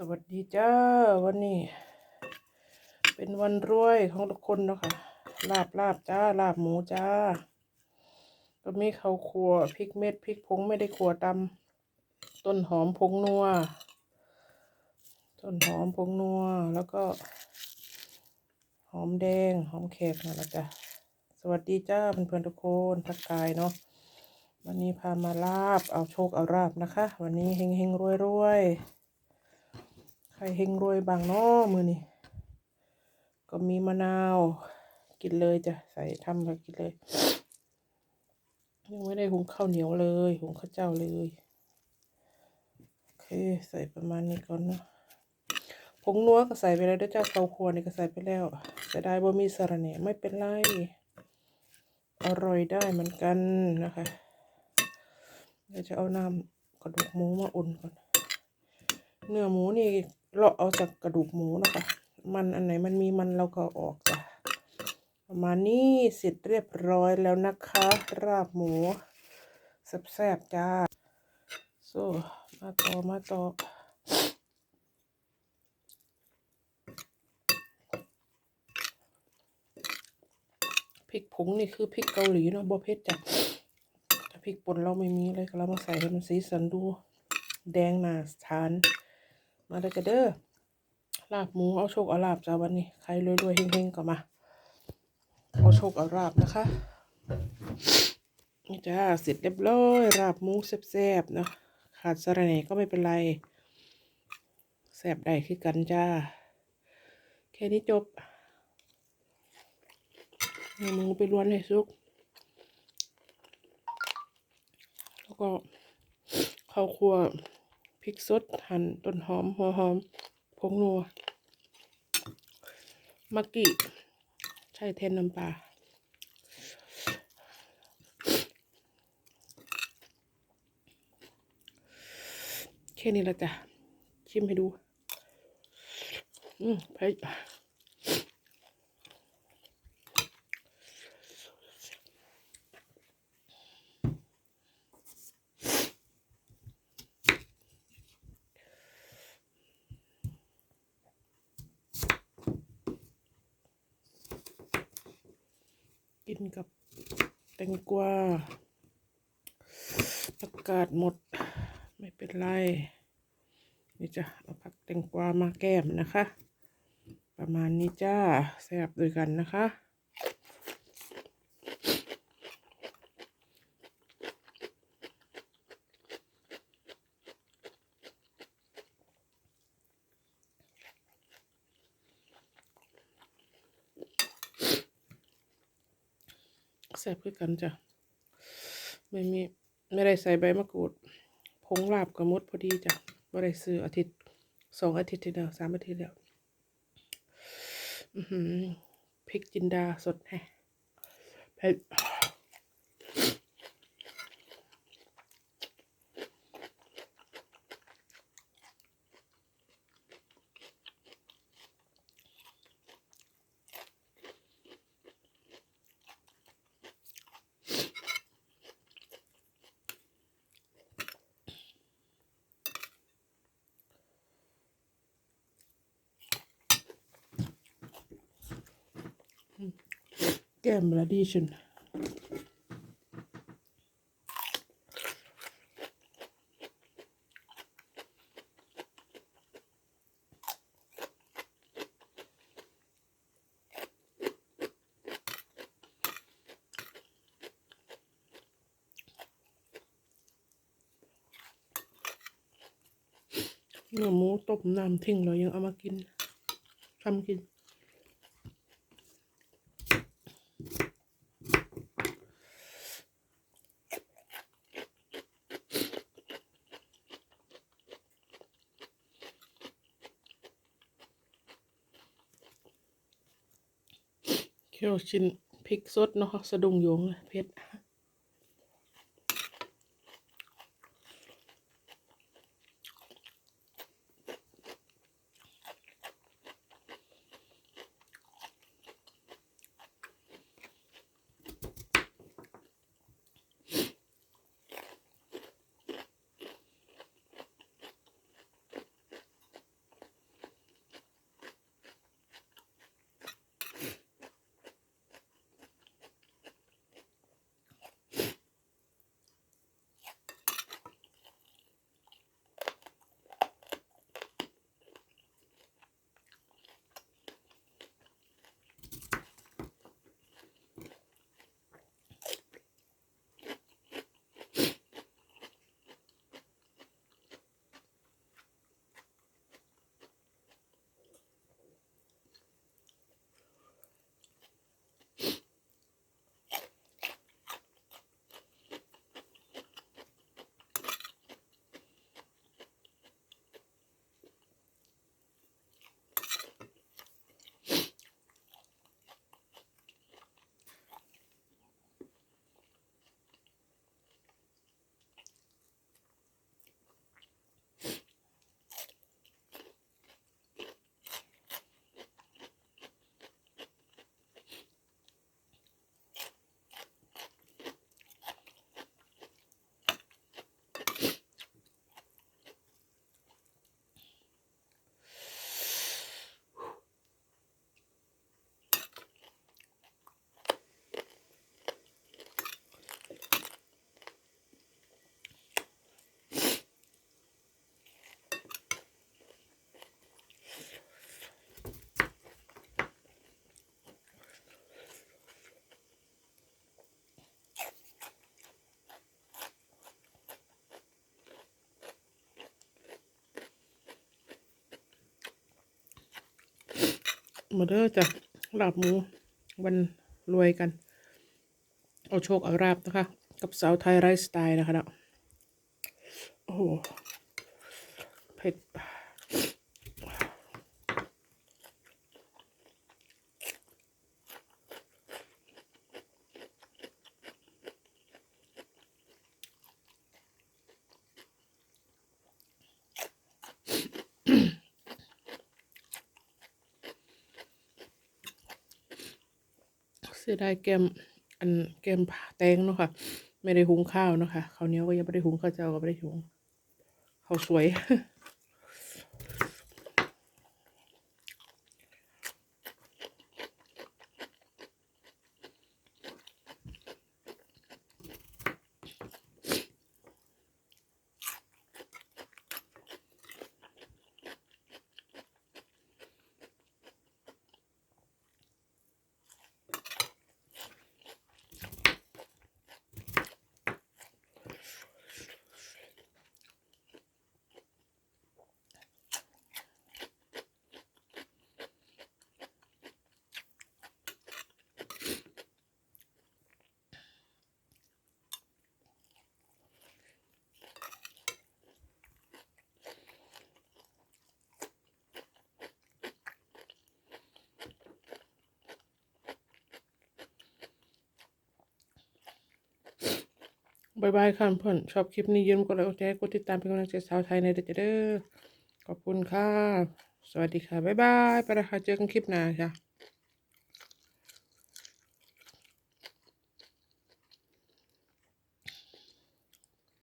สวัสดีจ้าวันนี้ เป็นวันรวยของทุกคนเนาะคะลาบลาบจ้าลาบหมูจ้าก็มีข้าวคั่วพริกเม็ดพริกผงไม่ได้ขั่วตำต้นหอมผงนัวต้นหอมผงนัวแล้วก็ หอมแดงหอมแขกนั่นแหละจ้ะสวัสดีจ้าเพื่อนๆทุกคนทักทายเนาะวันนี้พามาลาบเอาโชคเอาราบนะคะ วันนี้เฮงเฮงรวยรวยๆ ใครเฮงรวยบางเนาะมือนี่ก็มีมะนาว กินเลยจ้ะใส่ทำมากินเลย ยังไม่ได้หุงข้าวเหนียวเลยหุงข้าวเจ้าเลยโอเคใส่ประมาณนี้ก่อนนะผงนัวก็ใส่ไปแล้วด้วยเจ้าเกาครัวนี่ก็ใส่ไปแล้วจะได้บ่มีสาระแหน่ไม่เป็นไรอร่อยได้เหมือนกันนะคะเดี๋ยวจะเอาน้ำกระดูกหมูมาอุ่นก่อน เนื้อหมูนี่ เราเอาจากกระดูกหมูนะคะ มันอันไหนมันมีมันเราก็ออกจ้ะประมาณนี้เสร็จเรียบร้อยแล้วนะคะราบหมูแซ่บๆจ้าโซ่มาต่อมาต่อพริกผงนี่คือพริกเกาหลีเนาะบ่เผ็ดจ้ะถ้าพริกป่นเราไม่มีเลยก็เรามาใส่ให้มันสีสันดู แดงน่าทาน มาเลยจ้ะเด้อลาบหมูเอาโชคเอาลาบจ้าวันนี้ ใครรวยๆเฮงๆก็มา เอาโชคเอาลาบนะคะนี่จ้าเสร็จเรียบร้อยลาบหมูแซ่บๆนะขาดสะระแหนก็ไม่เป็นไรแซ่บได้คือกันจ้า แค่นี้จบเอาหมูไปล้วนให้สุก แล้วก็ข้าวคั่ว ริกสดหั่นต้นหอม หัวหอมผงนัวมะกีใช้เทนน้ำปลาแค่นี้ละจ้ะ ชิมให้ดู อืมไปด กินกับแตงกวาผักกาดหมด ไม่เป็นไร นี่จ้ะเอาผักแตงกวามาแก้มนะคะ ประมาณนี้จ้าแซ่บด้วยกันนะคะ ซ่บคือกันจ้ะไม่มีไม่ได้ใส่ใบมะกรูดผงลาบกระมดพอดีจ้ะไม่ได้ซื้ออาทิตย์สองอาทิตย์ที่แล้วสามอาทิตย์แล้วอือพริกจินดาสดแฮะเผ็ด แก้มละดีชุนเนื้อหมูต้มน้ำทิ้ง เคี่ยวชิ้นพริกสดเนาะสะดุ้งโยงเลยเผ็ด มาเด้อจ้ะลาบหมูวันรวยกัน เอาโชคเอาราบนะคะ กับสาวไทยไร้สไตล์นะคะเนาะโอ้โหเผ็ด เสียดายแกมอันแกมแตงเนาะค่ะ ไม่ได้หุงข้าวเนาะค่ะข้าวเหนียวก็ยังไม่ได้หุงข้าวเจ้าก็ไม่ได้หุงข้าวสวย บายบายค่ะเพื่อนชอบคลิปนี้ยืมกดไลค์กดแชร์กดติดตามเป็นกำลังใจสาวไทยในเดอเด้อขอบคุณค่ะ สวัสดีค่ะ บ๊ายบาย ไปละค่ะเจอกันคลิปหน้าค่ะ